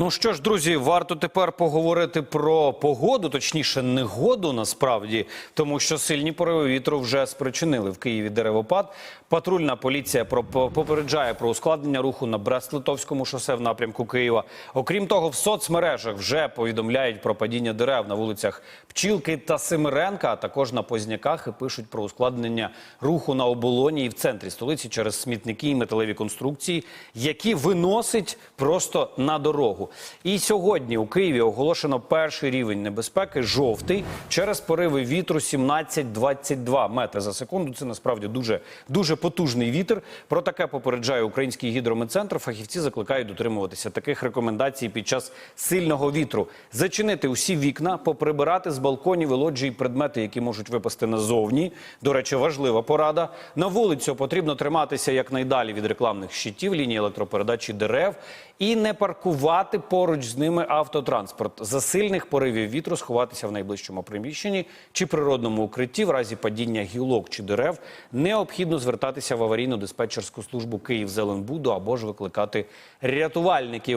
Ну що ж, друзі, варто тепер поговорити про погоду, точніше, негоду насправді, тому що сильні пориви вітру вже спричинили в Києві деревопад. Патрульна поліція попереджає про ускладнення руху на Брест-Литовському шосе в напрямку Києва. Окрім того, в соцмережах вже повідомляють про падіння дерев на вулицях Пчілки та Семиренка, а також на Позняках і пишуть про ускладнення руху на оболоні і в центрі столиці через смітники і металеві конструкції, які виносить просто на дорогу. І сьогодні у Києві оголошено перший рівень небезпеки жовтий через пориви вітру 17-22 метри за секунду. Це насправді дуже дуже потужний вітер. Про таке попереджає український гідрометцентр. Фахівці закликають дотримуватися таких рекомендацій під час сильного вітру. Зачинити усі вікна, поприбирати з балконів і лоджій предмети, які можуть випасти назовні. До речі, важлива порада. На вулицю потрібно триматися якнайдалі від рекламних щитів, лінії електропередачі дерев і не паркувати поруч з ними автотранспорт. За сильних поривів вітру сховатися в найближчому приміщенні чи природному укритті в разі падіння гілок чи дерев. Необхідно звертатися в аварійну диспетчерську службу Київзеленбуду або ж викликати рятувальників.